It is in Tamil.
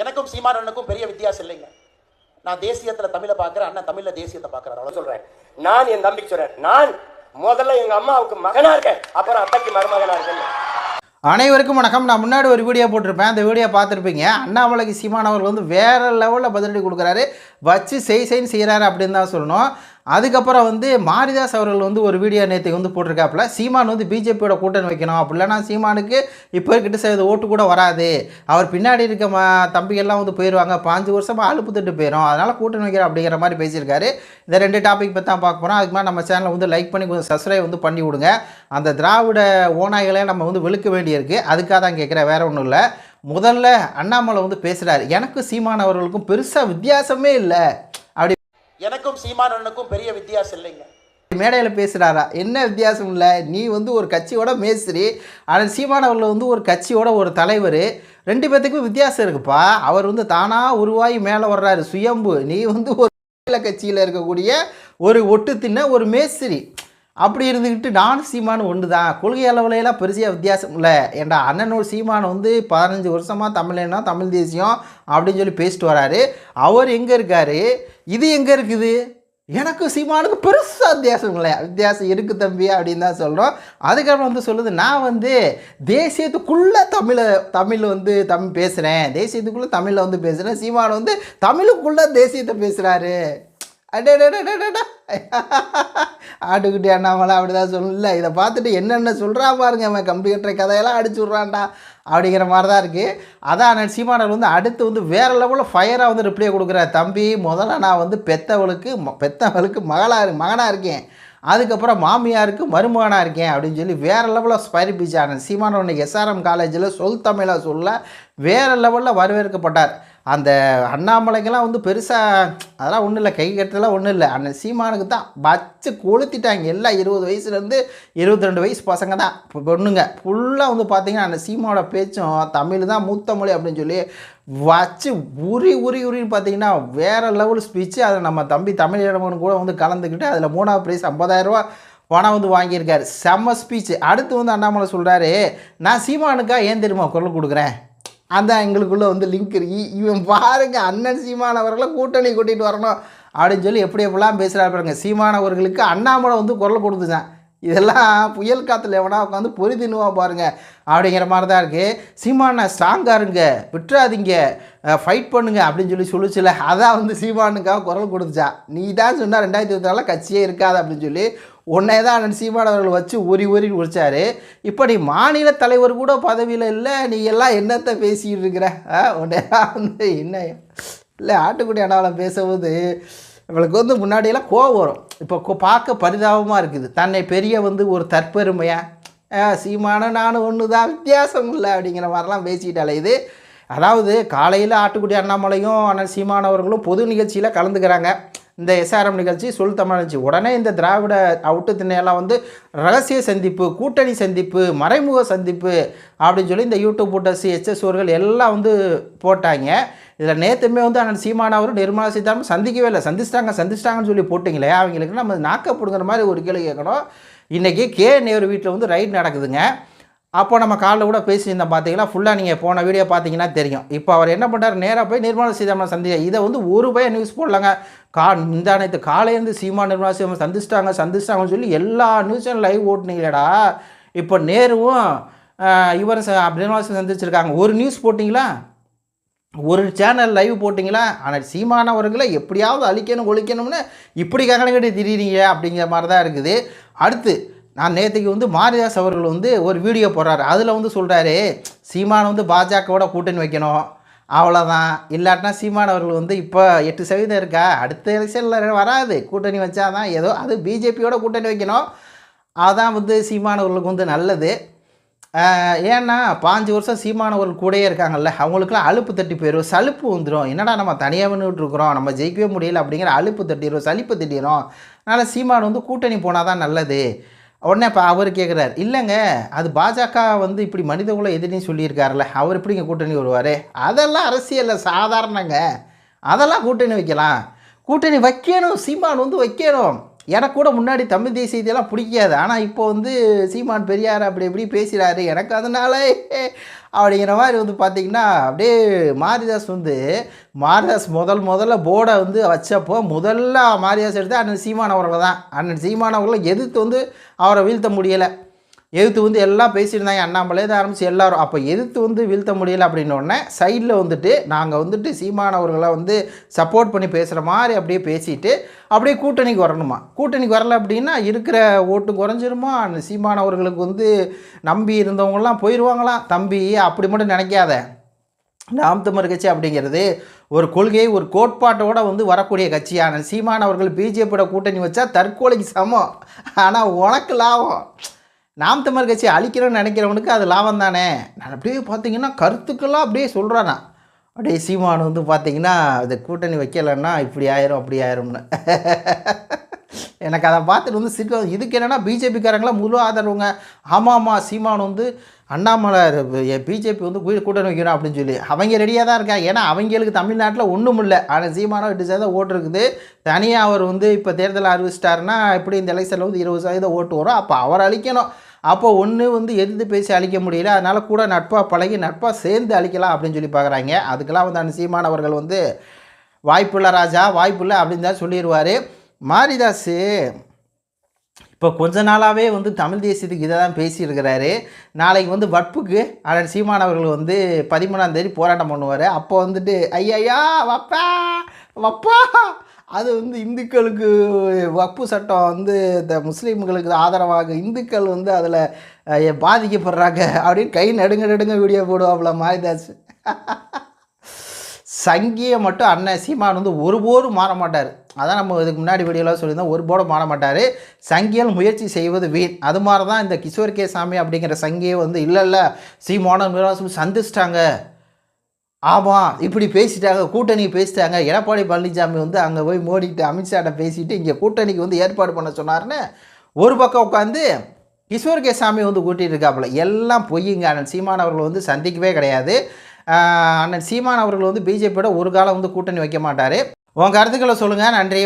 எனக்கும் சீமானனுக்கும் பெரிய வித்தியாசம் இல்லைங்க. நான் தேசியத்துல தமிழை பார்க்குறேன் அண்ணன் தமிழ்ல தேசியத்தை பார்க்குறாரு. அவ்வளோ சொல்றேன். நான் என் தம்பிக்கு சொல்றேன். நான் முதல்ல எங்க அம்மாவுக்கு மகனா இருக்கேன். அப்புறம் அத்தைக்கு மருமகனா இருக்கேன். அனைவருக்கும் வணக்கம். நான் முன்னாடி ஒரு வீடியோ போட்டிருப்பேன். அந்த வீடியோ பார்த்துருப்பீங்க. அண்ணாமலைக்கு சீமான் அவர்கள் வந்து வேறு லெவலில் பதிலடி கொடுக்குறாரு. வச்சு செய் செய்ன்னு செய்கிறாரு அப்படின்னு தான் சொல்லணும். அதுக்கப்புறம் வந்து மாரிதாஸ் அவர்கள் வந்து ஒரு வீடியோ நேற்று வந்து போட்டிருக்காப்புல சீமான் வந்து பிஜேபியோட கூட்டணி வைக்கணும். அப்படி சீமானுக்கு இப்போ இருக்கிட்ட செய்த ஓட்டு கூட வராது. அவர் பின்னாடி இருக்க ம தம்பிகள்லாம் வந்து போயிடுவாங்க பாஞ்சு வருஷமாக அழுப்புத்துட்டு போயிடும் அதனால் கூட்டணி வைக்கிறோம் அப்படிங்கிற மாதிரி பேசியிருக்காரு. இந்த ரெண்டு டாபிக் பற்றி தான் பார்க்க போகிறோம் அதுக்கு மேலே நம்ம சேனலை வந்து லைக் பண்ணி கொஞ்சம் சப்ஸ்கிரைப் வந்து பண்ணி விடுங்க அந்த திராவிட ஓநாய்களை நம்ம வந்து வெளுக்க வேண்டியிருக்கு. அதுக்காக தான் கேட்குறேன் வேறு ஒன்றும் இல்லை. முதல்ல அண்ணாமலை வந்து பேசுகிறாரு எனக்கும் சீமான் அவர்களுக்கும் பெருசாக வித்தியாசமே இல்லை. அப்படி எனக்கும் சீமானனுக்கும் பெரிய வித்தியாசம் இல்லைங்க. மேடையில் பேசுகிறாரா என்ன வித்தியாசம் இல்லை? நீ வந்து ஒரு கட்சியோட மேஸ்திரி ஆனால் சீமான் அவர்கள் வந்து ஒரு கட்சியோட ஒரு தலைவர். ரெண்டு பேர்த்துக்கும் வித்தியாசம் இருக்குப்பா. அவர் வந்து தானாக உருவாகி மேலே வர்றாரு. சுயம்பு. நீ வந்து ஒரு கட்சியில் இருக்கக்கூடிய ஒரு ஒட்டு தின்ன ஒரு மேஸ்திரி. அப்படி இருந்துக்கிட்டு நான் சீமானு ஒன்று தான் கொள்கை அளவுலையெல்லாம் பெருசாக வித்தியாசம் இல்லை. ஏன்டா அண்ணனோட சீமான் வந்து பதினஞ்சு வருஷமாக தமிழ்னா தமிழ் தேசியம் அப்படின்னு சொல்லி பேசிட்டு வராரு. அவர் எங்கே இருக்காரு? இது எங்கே இருக்குது? எனக்கு சீமானுக்கு பெருசாக வித்தியாசம் இல்லை. வித்தியாசம் இருக்குது தம்பி அப்படின்னு தான் சொல்கிறோம் அதுக்கப்புறம் வந்து சொல்லுது நான் வந்து தேசியத்துக்குள்ளே தமிழை தமிழ் வந்து தமிழ் பேசுகிறேன் தேசியத்துக்குள்ளே தமிழில் வந்து பேசுகிறேன் சீமான் வந்து தமிழுக்குள்ளே தேசியத்தை பேசுகிறாரு அடடடடடடா ஆட்டுக்குட்டி அண்ணாமலை அப்படி தான் சொல்லல இதை பார்த்துட்டு என்னென்ன சொல்கிறா பாருங்க அவன் கம்ப்யூட்டர் கதையெல்லாம் அடிச்சு விட்றான்டா அப்படிங்கிற மாதிரி தான் இருக்குது அதான் அண்ணன் சீமானர் வந்து அடுத்து வந்து வேறு லெவலில் ஃபயராக வந்து ரிப்ளை கொடுக்குறாரு. தம்பி முதல்ல நான் வந்து பெத்தவளுக்கு பெத்தவளுக்கு மகளாக மகனாக இருக்கேன். அதுக்கப்புறம் மாமியாருக்கு மருமகனாக இருக்கேன் அப்படின்னு சொல்லி வேறு லெவலில் ஸ்பைரி பீச் ஆனந்த் சீமானவன் இன்னைக்கு எஸ்ஆர்எம் காலேஜில் சொல் தமிழாக சொல்ல வேறு லெவலில் வரவேற்கப்பட்டார். அந்த அண்ணாமலைக்கெல்லாம் வந்து பெருசாக அதெல்லாம் ஒன்றும் இல்லை கை கட்டுறதுலாம் ஒன்றும் இல்லை. அந்த சீமானுக்கு தான் வச்சு கொளுத்திட்டாங்க. எல்லாம் இருபது வயசுலேருந்து இருபத்தி ரெண்டு வயசு பசங்க தான். இப்போ பொண்ணுங்க. ஃபுல்லாக வந்து பார்த்தீங்கன்னா அந்த சீமாவோட பேச்சும் தமிழ் தான் மூத்த மொழி அப்படின்னு சொல்லி வச்சு உரி உரி உரின்னு பார்த்தீங்கன்னா வேறு லெவல் ஸ்பீச்சு அதை நம்ம தம்பி தமிழ் கூட வந்து கலந்துக்கிட்டு அதில் மூணாவது ப்ரைஸ் ஐம்பதாயிரரூபா பணம் வந்து வாங்கியிருக்காரு. செம்ம ஸ்பீச் அடுத்து வந்து அண்ணாமலை சொல்கிறாரு நான் சீமானுக்கா ஏன் தெரியுமா குரல் கொடுக்குறேன்? அந்த எங்களுக்குள்ளே வந்து லிங்க் இருக்கு. இவன் பாருங்க அண்ணன் சீமான் அவர்களை கூட்டணி கூட்டிகிட்டு வரணும் அப்படின்னு சொல்லி எப்படி எப்படிலாம் பேசுகிறாரு பாருங்க. சீமான் அவர்களுக்கு அண்ணாமலை வந்து குரல் கொடுத்துச்சான் இதெல்லாம் புயல் காற்றுல எவனா உட்காந்து பொறி தின்னுவா பாருங்க. அப்படிங்கிற மாதிரி தான் இருக்குது சீமானை ஸ்ட்ராங்காக இருங்க விட்டுறாதீங்க ஃபைட் பண்ணுங்க அப்படின்னு சொல்லி சொல்லிச்சுல. அதான் வந்து சீமானுக்காக குரல் கொடுத்துச்சா நீ தான் சொன்னால் ரெண்டாயிரத்தி இருபத்தி நாலில் கட்சியே இருக்காது அப்படின்னு சொல்லி உன்னை தான் அண்ணன் சீமான் அவர்கள் வச்சு உரி உரி உரிச்சார் இப்போ நீ மாநில தலைவர் கூட பதவியில் இல்லை நீ எல்லாம் என்னத்தை பேசிக்கிட்டு இருக்கிற? ஆ, உன்னை வந்து என்ன? இல்லை ஆட்டுக்குடி அண்ணாவில் பேசும்போது இவளுக்கு வந்து முன்னாடியெல்லாம் கோவம் வரும். இப்போ பார்க்க பரிதாபமாக இருக்குது. தன்னை பெரிய வந்து ஒரு தற்பெருமையாக சீமான நானும் ஒன்று தான் வித்தியாசம் இல்லை அப்படிங்கிற மாதிரிலாம் பேசிக்கிட்டாலே இது. அதாவது காலையில் ஆட்டுக்குடி அண்ணாமலையும் அண்ணன் சீமானவர்களும் பொது நிகழ்ச்சியில் கலந்துக்கிறாங்க. இந்த எஸ்ஆர்எம் நிகழ்ச்சி சொல் தமிழ் நிகழ்ச்சி. உடனே இந்த திராவிட அவுட்டு திண்ணையெல்லாம் வந்து ரகசிய சந்திப்பு கூட்டணி சந்திப்பு மறைமுக சந்திப்பு அப்படின்னு சொல்லி இந்த யூடியூப் போட்டஸ் எச்எஸ் ஓர்கள் எல்லாம் வந்து போட்டாங்க. இதில் நேற்றுமே வந்து அண்ணன் சீமானவரும் நிர்மலா சீதாராமன் சந்திக்கவே இல்லை. சந்திச்சிட்டாங்க சந்திச்சிட்டாங்கன்னு சொல்லி போட்டிங்களே அவங்களுக்கு நம்ம நாக்கப்படுங்கிற மாதிரி ஒரு கேள்வி கேட்கணும். இன்றைக்கி கே நேரு வீட்டில் வந்து ரைட் நடக்குதுங்க. அப்போ நம்ம காலைல கூட பேசியிருந்தோம் பார்த்தீங்களா? ஃபுல்லாக நீங்கள் போன வீடியோ பார்த்தீங்கன்னா தெரியும். இப்போ அவர் என்ன பண்ணுறாரு நேராக போய் நிர்மலா சீதாராமன் சந்தி இதை வந்து ஒரு பய நியூஸ் போடலாங்க. கா இந்த அனைத்து காலையிலேருந்து சீமா நிர்மலா சீதாராமன் சந்திச்சிட்டாங்க சந்திச்சிட்டாங்கன்னு சொல்லி எல்லா நியூஸும் லைவ் ஓட்டுனீங்களடா. இப்போ நேருவும் இவர் ச- நிர்மலா சந்திச்சிருக்காங்க. ஒரு நியூஸ் போட்டிங்களா? ஒரு சேனல் லைவ் போட்டிங்களா? ஆனால் சீமானவர்களை எப்படியாவது அழிக்கணும் ஒழிக்கணும்னு இப்படி கங்கனங்கட்டி திரியிறீங்க அப்படிங்கிற மாதிரி தான் இருக்குது. அடுத்து நான் நேற்றுக்கு வந்து மாரிதாஸ் அவர்கள் வந்து ஒரு வீடியோ போடுறாரு. அதில் வந்து சொல்கிறாரு சீமான் வந்து பாஜகவோட கூட்டணி வைக்கணும். அவ்வளோதான் இல்லாட்டினா சீமான் அவர்கள் வந்து இப்போ எட்டு சதவீதம் இருக்கா? அடுத்த எலெக்ஷனில் வராது. கூட்டணி வச்சாதான் ஏதோ அது பிஜேபியோட கூட்டணி வைக்கணும். அதான் வந்து சீமானவர்களுக்கு வந்து நல்லது. ஏன்னா பாஞ்சு வருஷம் சீமானவர்கள் கூடயே இருக்காங்கல்ல. அவங்களுக்குலாம் அலுப்பு தட்டி போயிடும் சலுப்பு வந்துடும் என்னடா நம்ம தனியாக இருக்கிறோம். நம்ம ஜெயிக்கவே முடியல அப்படிங்கிற அலுப்பு தட்டிடும் சலிப்பு தட்டிடும் அதனால் சீமான் வந்து கூட்டணி போனால் தான் நல்லது. உடனே இப்போ அவர் கேட்குறாரு இல்லைங்க அது பாஜக வந்து இப்படி மனித குல எதிரின்னு சொல்லியிருக்காருல்ல அவர் இப்படிங்க கூட்டணி வருவார்? அதெல்லாம் அரசியலில் சாதாரணங்க. அதெல்லாம் கூட்டணி வைக்கலாம். கூட்டணி வைக்கணும் சீமான் வந்து வைக்கணும். எனக்கு கூட முன்னாடி தமிழ் தேசியத்தையெல்லாம் பிடிக்காது. ஆனால் இப்போ வந்து சீமான் பெரியார் அப்படி இப்படி பேசுகிறாரு எனக்கு அதனால அப்படிங்கிற மாதிரி வந்து பார்த்திங்கன்னா அப்படியே மாரிதாஸ் வந்து மாரிதாஸ் முதல் முதல்ல போர்டை வந்து வச்சப்போ முதல்ல மாரிதாஸ் எடுத்து அண்ணன் சீமான் அவர்களை தான். அண்ணன் சீமான் அவர்களை எதிர்த்து வந்து அவரை வீழ்த்த முடியலை. எதிர்த்து வந்து எல்லாம் பேசியிருந்தாங்க அண்ணாமலேருந்து ஆரம்பித்து எல்லாரும். அப்போ எதிர்த்து வந்து வீழ்த்த முடியலை அப்படின்ன உடனே சைடில் வந்துட்டு நாங்கள் வந்துட்டு சீமானவர்களை வந்து சப்போர்ட் பண்ணி பேசுகிற மாதிரி அப்படியே பேசிட்டு அப்படியே கூட்டணிக்கு வரணுமா? கூட்டணிக்கு வரல அப்படின்னா இருக்கிற ஓட்டு குறைஞ்சிருமா? சீமானவர்களுக்கு வந்து நம்பி இருந்தவங்களாம் போயிடுவாங்களாம் தம்பி அப்படி மட்டும் நினைக்காத. நாம் கட்சி அப்படிங்கிறது ஒரு கொள்கை ஒரு கோட்பாட்டோட வந்து வரக்கூடிய கட்சியான சீமான் அவர்கள் பிஜேபியோட கூட்டணி வச்சா தற்கொலைக்கு சமம். ஆனால் உனக்கு லாபம். நாம் தமிழ் கட்சி அழிக்கிறோன்னு நினைக்கிறவனுக்கு அது லாபம் தானே? நான் அப்படியே பார்த்தீங்கன்னா கருத்துக்கெல்லாம் அப்படியே சொல்கிறானா அப்படியே சீமான் வந்து பார்த்தீங்கன்னா இது கூட்டணி வைக்கலைன்னா இப்படி ஆயிரும் அப்படி ஆயிரும்னு. எனக்கு அதை பார்த்துட்டு வந்து சிரிக்க இதுக்கு என்னென்னா பிஜேபிக்காரங்களாம் முழு ஆதரவுங்க. ஆமாம் ஆமாம் சீமான் வந்து அண்ணாமலை பிஜேபி வந்து கூட்டணி வைக்கணும் அப்படின்னு சொல்லி. அவங்க ரெடியாக தான் இருக்காங்க. ஏன்னா அவங்களுக்கு தமிழ்நாட்டில் ஒன்றும் இல்லை. ஆனால் சீமானோ எட்டு சதவீதம் ஓட்டு இருக்குது. தனியாக அவர் வந்து இப்போ தேர்தல் அறிவிச்சிட்டாருன்னா எப்படி இந்த எலெக்ஷனில் வந்து இருபது சதவீதம் ஓட்டு வரும்? அப்போ அவர் அழிக்கணும். அப்போ ஒன்று வந்து எதிர்த்து பேசி அழிக்க முடியல. அதனால் கூட நட்பாக பழகி நட்பாக சேர்ந்து அழிக்கலாம் அப்படின்னு சொல்லி பார்க்குறாங்க. அதுக்கெல்லாம் வந்து அந்த சீமானவர்கள் வந்து வாய்ப்புள்ள ராஜா வாய்ப்புள்ள அப்படின்னு தான் சொல்லிடுவார் மாரிதாஸ் இப்போ கொஞ்ச நாளாகவே வந்து தமிழ் தேசியத்துக்கு இதை தான் பேசியிருக்கிறாரு. நாளைக்கு வந்து வட்புக்கு அண்ணன் சீமானவர்கள் வந்து பதிமூணாம் தேதி போராட்டம் பண்ணுவார். அப்போ வந்துட்டு ஐயா வப்பா வப்பா அது வந்து இந்துக்களுக்கு வப்பு சட்டம் வந்து இந்த முஸ்லீம்களுக்கு ஆதரவாக இந்துக்கள் வந்து அதில் பாதிக்கப்படுறாங்க அப்படின்னு கை நடுங்க நடுங்க வீடியோ போடுவாப்புல மாரிதாஸ். சங்கியை மட்டும் அண்ணன் சீமான் வந்து ஒருபோதும் மாற மாட்டார். அதான் நம்ம இதுக்கு முன்னாடி வீடியோலாம் சொல்லியிருந்தோம் ஒருபோதும் மாற மாட்டார். சங்கியால் முயற்சி செய்வது வீண். அது மாதிரி தான் இந்த கிஷோர் கே சாமி அப்படிங்கிற சங்கியை வந்து இல்லை இல்லை சீமான சந்திச்சிட்டாங்க. ஆமாம் இப்படி பேசிட்டாங்க கூட்டணி பேசிட்டாங்க. எடப்பாடி பழனிசாமி வந்து அங்கே போய் மோடிட்டு அமித்ஷாட்ட பேசிட்டு இங்கே கூட்டணிக்கு வந்து ஏற்பாடு பண்ண சொன்னார்னு ஒரு பக்கம் உட்காந்து கிஷோர் கேசாமி வந்து கூட்டிகிட்டு இருக்காப்புல. எல்லாம் பொய்யுங்க. அண்ணன் சீமான் அவர்கள் வந்து சந்திக்கவே கிடையாது. அண்ணன் சீமான் அவர்கள் வந்து பிஜேபியோட ஒரு காலம் வந்து கூட்டணி வைக்க மாட்டார். உன் கருத்துக்களை சொல்லுங்கள் நன்றி